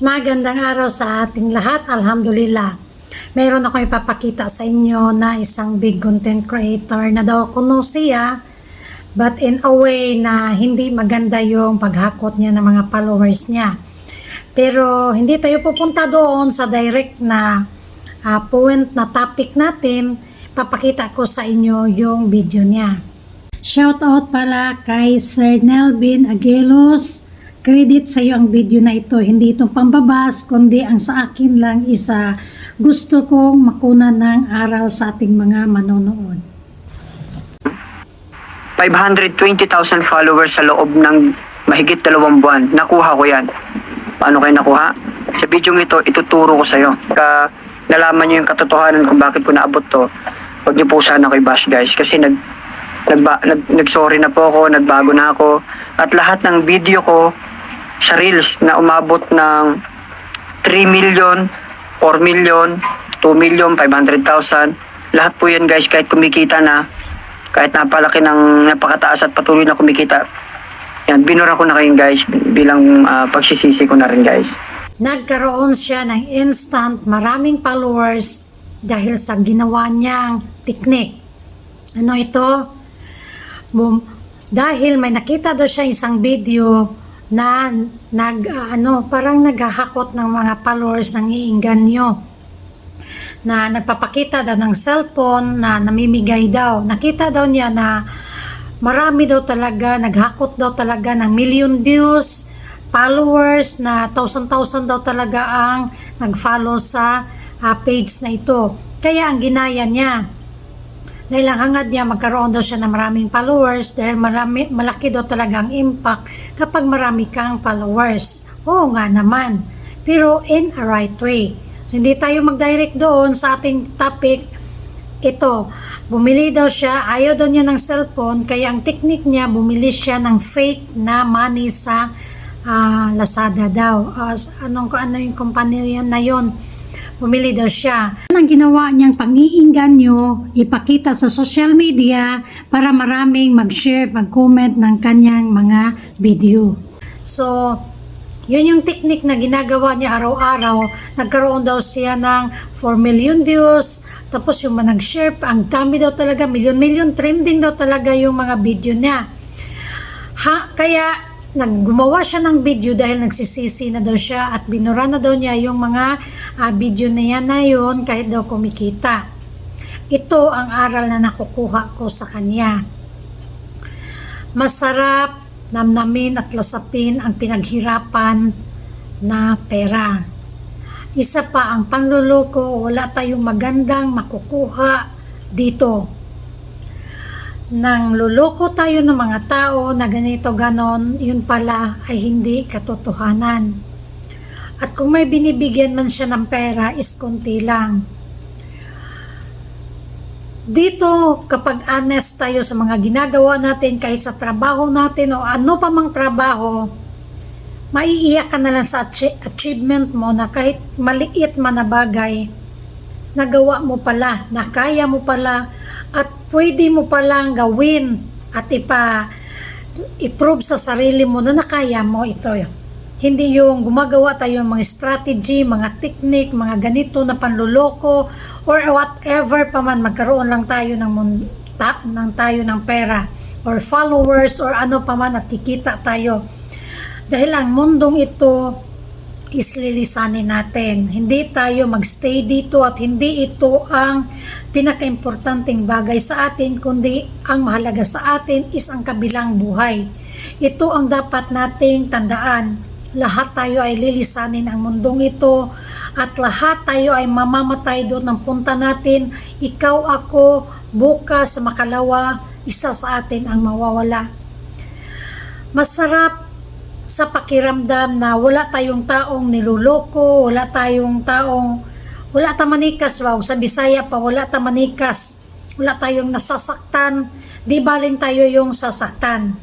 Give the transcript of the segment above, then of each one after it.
Magandang araw sa ating lahat. Alhamdulillah. Mayroon ako ipapakita sa inyo na isang big content creator na daw kuno siya but in a way na hindi maganda yung paghakot niya ng mga followers niya. Pero hindi tayo pupunta doon sa direct na ah, point na topic natin. Papakita ko sa inyo yung video niya. Shoutout pala kay Sir Nelvin Aguelos. Credit sa iyo ang video na ito. Hindi itong pambabas, kundi ang sa akin lang isa gusto kong makunan ng aral sa ating mga manonood. 520,000 followers sa loob ng mahigit dalawang buwan. Nakuha ko yan. Paano kayo nakuha? Sa video ito, ituturo ko sa'yo. Ka nalaman nyo yung katotohanan kung bakit ko naabot to, huwag niyo po sana ko i-bash guys. Kasi nag, nagba, nag, nag-sorry na po ako, nagbago na ako. At lahat ng video ko sa Reels na umabot ng 3 million, 4 million, 2 million, 500,000. Lahat po yan guys, kahit kumikita na, kahit napalaki ng napakataas at patuloy na kumikita. Yan, binura ko na kayo guys bilang ah, pagsisisi ko na rin guys. Nagkaroon siya ng instant maraming followers dahil sa ginawa niyang technique. Ano ito? Bum, dahil may nakita daw siya isang video na nag ah, ano parang naghahakot ng mga followers ng iinganyo na nagpapakita daw ng cellphone na namimigay daw. Nakita daw niya na marami daw talaga, naghakot daw talaga ng million views, followers na thousand-thousand daw talaga ang nag-follow sa ah, page na ito. Kaya ang ginaya niya, dahil ang hangad niya magkaroon daw siya ng maraming followers dahil marami, malaki daw talaga ang impact kapag marami kang followers. Oo nga naman. Pero in a right way. So, hindi tayo mag-direct doon sa ating topic. Ito, bumili daw siya, ayaw daw niya ng cellphone, kaya ang technique niya, bumili siya ng fake na money sa ah, Lazada daw. Ah, anong ano yung company yan na yon bumili daw siya. Ang ginawa niyang pangiinganyo, ipakita sa social media para maraming mag-share, mag-comment ng kanyang mga video. So, yun yung technique na ginagawa niya araw-araw. Nagkaroon daw siya ng 4 million views. Tapos yung mga nag-share, ang dami daw talaga, million-million trending daw talaga yung mga video niya. Ha, kaya naggumawa siya ng video dahil nagsisisi na daw siya at binura na daw niya yung mga ah, video na yan na yun kahit daw kumikita. Ito ang aral na nakukuha ko sa kanya. Masarap namnamin at lasapin ang pinaghirapan na pera. Isa pa ang panluloko, wala tayong magandang makukuha dito nang luloko tayo ng mga tao na ganito ganon, yun pala ay hindi katotohanan. At kung may binibigyan man siya ng pera, is konti lang. Dito, kapag honest tayo sa mga ginagawa natin, kahit sa trabaho natin o ano pa mang trabaho, maiiyak ka na lang sa achi- achievement mo na kahit maliit man na bagay, nagawa mo pala, na kaya mo pala, pwede mo palang gawin at ipa i-prove sa sarili mo na nakaya mo ito. Hindi yung gumagawa tayo ng mga strategy, mga technique, mga ganito na panluloko or whatever pa man magkaroon lang tayo ng mun- ta- ng tayo ng pera or followers or ano pa man at kikita tayo. Dahil ang mundong ito is lilisanin natin. Hindi tayo magstay dito at hindi ito ang pinakaimportanteng bagay sa atin, kundi ang mahalaga sa atin is ang kabilang buhay. Ito ang dapat nating tandaan. Lahat tayo ay lilisanin ang mundong ito at lahat tayo ay mamamatay doon ng punta natin. Ikaw, ako, bukas, makalawa, isa sa atin ang mawawala. Masarap sa pakiramdam na wala tayong taong niluloko, wala tayong taong wala ta manikas wow, sa Bisaya pa wala ta manikas. Wala tayong nasasaktan, di baling tayo yung sasaktan.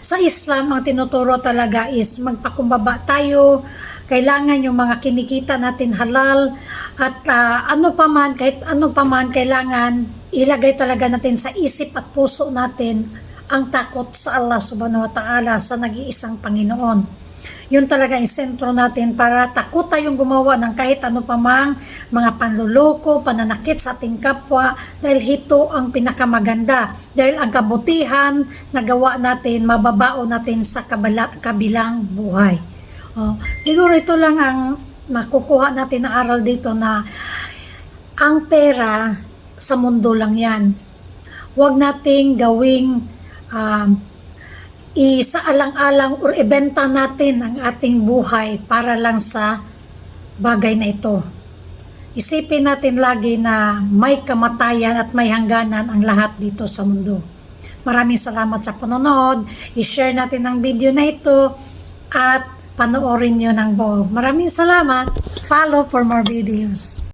Sa Islam, ang tinuturo talaga is magpakumbaba tayo, kailangan yung mga kinikita natin halal at ah, ano pa man, kahit ano pa man, kailangan ilagay talaga natin sa isip at puso natin ang takot sa Allah subhanahu wa ta'ala sa nag-iisang Panginoon. yun talaga ang sentro natin para takot tayong gumawa ng kahit ano pa mang mga panluloko, pananakit sa ating kapwa dahil ito ang pinakamaganda. Dahil ang kabutihan na gawa natin, mababao natin sa kabala, kabilang buhay. Oh, siguro ito lang ang makukuha natin ng aral dito na ang pera sa mundo lang yan. Huwag nating gawing um, isaalang-alang or ibenta natin ang ating buhay para lang sa bagay na ito. Isipin natin lagi na may kamatayan at may hangganan ang lahat dito sa mundo. Maraming salamat sa panonood. I-share natin ang video na ito at panoorin nyo ng buo. Maraming salamat. Follow for more videos.